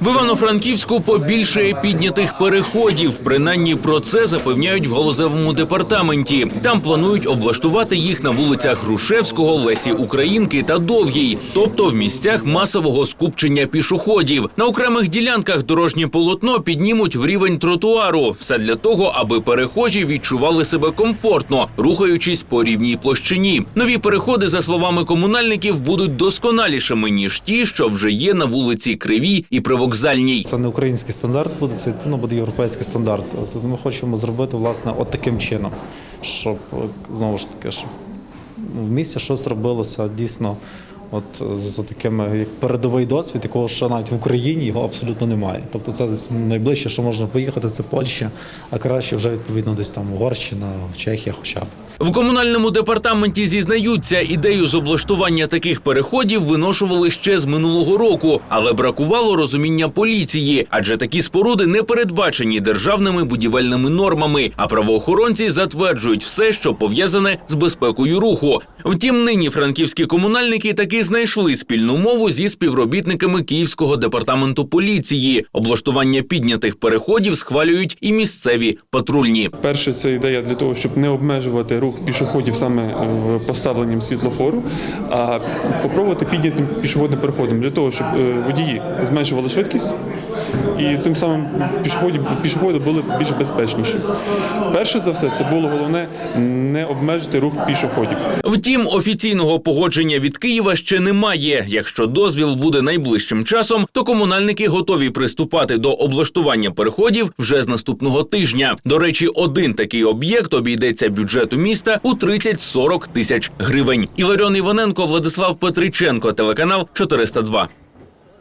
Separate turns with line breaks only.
В Івано-Франківську побільшає піднятих переходів. Принаймні про це запевняють в галузевому департаменті. Там планують облаштувати їх на вулицях Грушевського, Лесі Українки та Довгій, тобто в місцях масового скупчення пішоходів. На окремих ділянках дорожнє полотно піднімуть в рівень тротуару. Все для того, аби перехожі відчували себе комфортно, рухаючись по рівній площині. Нові переходи, за словами комунальників, будуть досконалішими ніж ті, що вже є на вулиці Кривій і Привокзальній.
Це не український стандарт буде, це відповідно буде європейський стандарт. От ми хочемо зробити власне от таким чином, щоб знову ж таки, щоб в місті щось робилося дійсно. От е, з такими як передовий досвід, якого ще навіть в Україні його абсолютно немає. Тобто, це найближче, що можна поїхати, це Польща, а краще вже відповідно десь там Угорщина, Чехія, хоча б.
В комунальному департаменті зізнаються, ідею з облаштування таких переходів виношували ще з минулого року, але бракувало розуміння поліції, адже такі споруди не передбачені державними будівельними нормами, а правоохоронці затверджують все, що пов'язане з безпекою руху. Втім, нині франківські комунальники таки знайшли спільну мову зі співробітниками Київського департаменту поліції. Облаштування піднятих переходів схвалюють і місцеві патрульні.
Перше, це ідея для того, щоб не обмежувати рух пішоходів саме в поставленням світлофору, а попробувати піднятим пішохідним переходом для того, щоб е, водії зменшували швидкість і тим самим пішоходи, пішоходи були більш безпечніші. Перше за все, це було головне не обмежити рух пішоходів.
Втім, офіційного погодження від Києва ще немає. Якщо дозвіл буде найближчим часом, то комунальники готові приступати до облаштування переходів вже з наступного тижня. До речі, один такий об'єкт обійдеться бюджету міста у 30-40 тисяч гривень. Іларіон Іваненко, Владислав Петриченко, телеканал 402.